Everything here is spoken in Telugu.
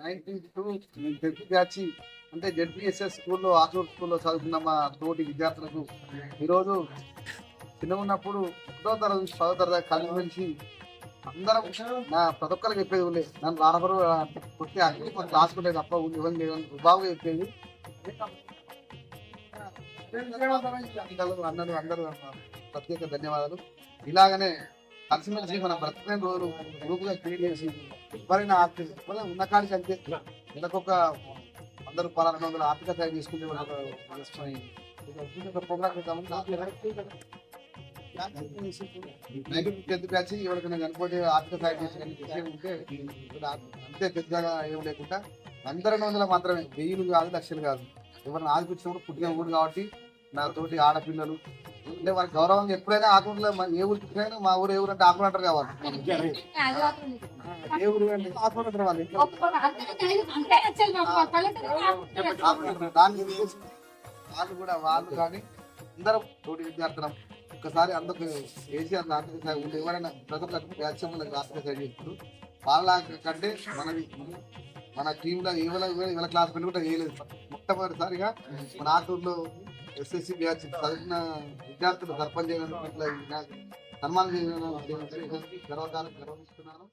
నైన్టీ టూ జడ్పీ బ్యాచ్ అంటే జెడ్పిఎస్ఎస్ స్కూల్లో ఆచూర్ స్కూల్లో చదువుకున్న మా తోటి విద్యార్థులకు ఈరోజు చిన్న ఉన్నప్పుడు ఒకటో తరగతి నుంచి పదో తరగతి కలిసి మెలిసి అందరం నా ప్రతి ఒక్కరికి చెప్పేది ఉండే. నన్ను రానప్పుడు కొట్టి అన్ని రాసుకుంటే క్లాస్ తప్ప ఇవ్వని లేదు బాగా చెప్పేది. అందరూ అందరూ ప్రత్యేక ధన్యవాదాలు. ఇలాగనే కలిసిమెలిసి మన రోజు గ్రూప్గా క్రియేట్ చేసి ఎవరైనా ఆర్థిక మళ్ళీ ఉన్న కాడికి అంతే నెలకొక వంద రూపాయల రెండు వందల ఆర్థిక తయారు చేసుకుంటే వాళ్ళకి ఒక చేసుకొని ఒక టెన్త్ బ్యాచ్ ఎవరికైనా కనుకోటి ఆర్థిక సాయం చేసి ఉంటే అంతే పెద్దగా ఏం లేకుండా వంద రెండు వందల మాత్రమే వెయ్యిలు కాదు లక్షలు కాదు. ఎవరిని ఆదిపించినప్పుడు పుట్టిన ఊరు కాబట్టి నాతోటి ఆడపిల్లలు అంటే వాళ్ళకి గౌరవంగా ఎప్పుడైనా ఆకుండా ఏ ఊరికి పుట్టినా మా ఊరు ఏ ఊరు అంటే ఆకులు అంటారు కావాలి. ఏ ఊరు అంటే ఆకులు అంటారు వాళ్ళు. ఉద్దేశించి వాళ్ళు కూడా వాళ్ళు కానీ అందరం తోటి విద్యార్థులం ఒక్కసారి అందరికి కేసీఆర్ ఉంటే ఎవరైనా బ్యాచ్ వాళ్ళకి ఆర్థిక సాయం చేస్తారు వాళ్ళ కంటే మనది మన టీంలో ఇవాళ ఇవాళ క్లాస్ కూడా వేయలేదు. మొట్టమొదటిసారిగా మన ఆటూరులో ఎస్ఎస్సి బ్యాచ్ చదివిన విద్యార్థులు సర్పంచ్ సన్మానం చేయడం గర్వకాలం గర్వమిస్తున్నాను.